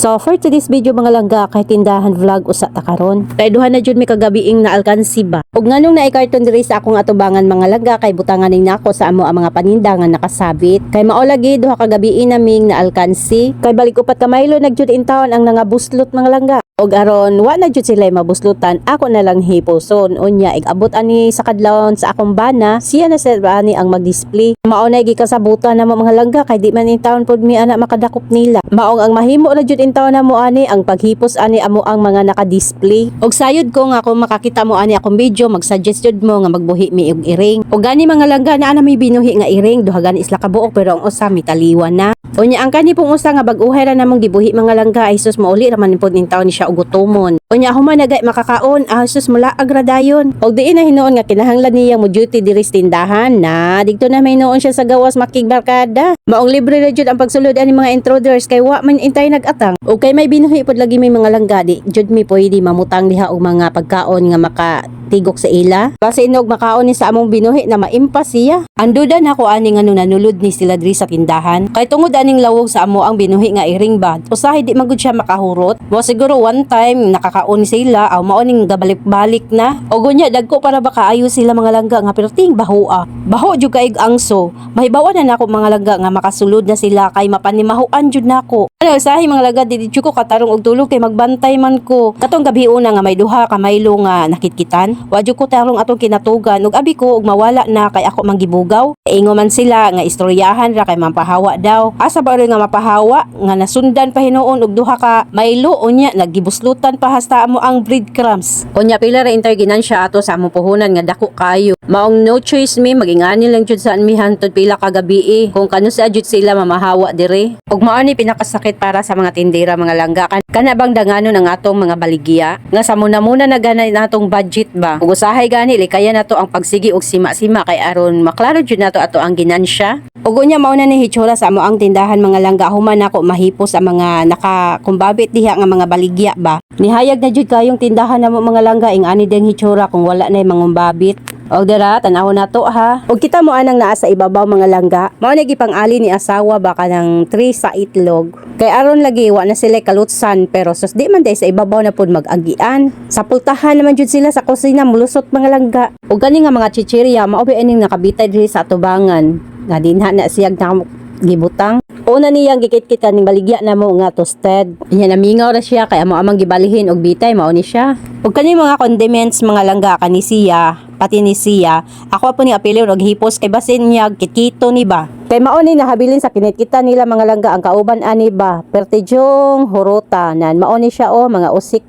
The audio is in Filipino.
So for today's video mga langga kay tindahan vlog usa ta karon. Kay duha na jud mi kagabiing na alkansi ba. Ug nganong na karton diri sa akong atubangan mga langga kay butangan ning nako sa amo ang mga paninda nga nakasabit. Kay mao lagi duha kagabiin naming na alkansi. Kay balik upat ka maylo nagjud in town ang nga buslot mga langga. Og aron wa na jud sila mabuslutan ako na lang hiposon unya igabot ani sa kadlawon sa akong bana siya na sir ani ang mag-display mao na gikasabutan na mga langga kay di man in town pod mi ana makadakop nila maong ang mahimo na jud town na mo ani ang paghipos ani amo ang mga naka-display og sayod ko nga kung makakita mo ani akong video mag-suggest jud mo nga magbuhi mi og iring og gani mga langga na ana may binuhi nga iring duha gani isla ka buok pero ang usa mi taliwan na Unya ang kani pong usa nga bag-uhay ra namang gibuhi mga langga ay sus mauli ra man pod ning taon ni siya og gutomon. Unya human nagay makakaon ah sus mula agradayon. Og diin na hinuon nga kinahanglan niya mo duty diri tindahan na didto na may noon siya sa gawas makigbarkada. Maong libre ra jud ang pagsulod ani mga intruders kay wa man intay nagatang. Og kay may binuhi pod lagi may mga langga di jud mi pwede mamutang diha og mga pagkaon nga maka tigok sa ila. Kasi inog makaon ni sa among binuhi na maimpas siya. Anduda na ko ani nga nanulod ni sila diri sa tindahan. Kay tungod aning lawog sa amo ang binuhi nga iring bad. Usahay di magud siya makahurot. Mo siguro one time nakakaon sila aw mao ning gabalik-balik na. O gunya dagko para ba kaayo sila mga langga nga pero ting bahoa. Baho jud kaig angso. Mahibawa na nako mga langga nga makasulod na sila kay mapanimahuan jud nako. Ano usahay mga langga jud ko katarong og tulog kay magbantay man ko. Katong gabi una nga may duha ka maylo nga nakitkitan. Wadyo ko tarong atong kinatugan ug abi ko og mawala na kay ako manggibugaw. Ingo man sila nga istoryahan ra kay mapahawa daw. Asa ba nga mapahawa nga nasundan pa hinuon og duha ka maylo unya naggibuslutan pa hasta mo ang breadcrumbs. Unya pila ra intay ginansya ato sa among puhunan nga dako kayo. Maong no choice mi magingani lang jud sa anmihan tud pila ka gabi eh. Kung kano sa jud sila mamahawa dire. Ug mao ni pinakasakit para sa mga tindera mga langga. Kan kana bang danganon ang atong mga baligya nga sa muna muna na ganay natong budget ba. Ug usahay gani likaya nato ang pagsigi og sima-sima kay aron maklaro jud nato ato ang ginansya. Ug unya mao na ni hitsura sa amo ang tindahan mga langga human nako mahipos sa mga nakakumbabit diha nga mga baligya ba. Nihayag na jud kayong tindahan namo mga langga ing ani ding hitsura kung wala na mangumbabit. Og dira tanaw na to ha. Og kita mo anang naa sa ibabaw mga langga. Mao na gipang-ali ni asawa baka ng 3 sa itlog. Kay aron lagi wa na sila kalutsan pero sus di man day sa ibabaw na pud mag-agian. Sa pultahan naman jud sila sa kusina mulusot mga langga. Og gani nga mga chichirya mao ba ining nakabitay diri sa atubangan. Nga dinha na siyag na gibutang. Una niyang gikit-kit kaning baligya na mo nga toasted. Inya namingaw ra siya kay amo amang gibalihin og bitay mao ni siya. Ug kani mga condiments mga langga kani siya pati ni siya. Ako po ni apelyo og hipos kay basin niya kitkito ni ba. Kay mao ni nahabilin sa kinitkita nila mga langga ang kauban ani ba. Pertijong huruta nan mao ni siya o mga usik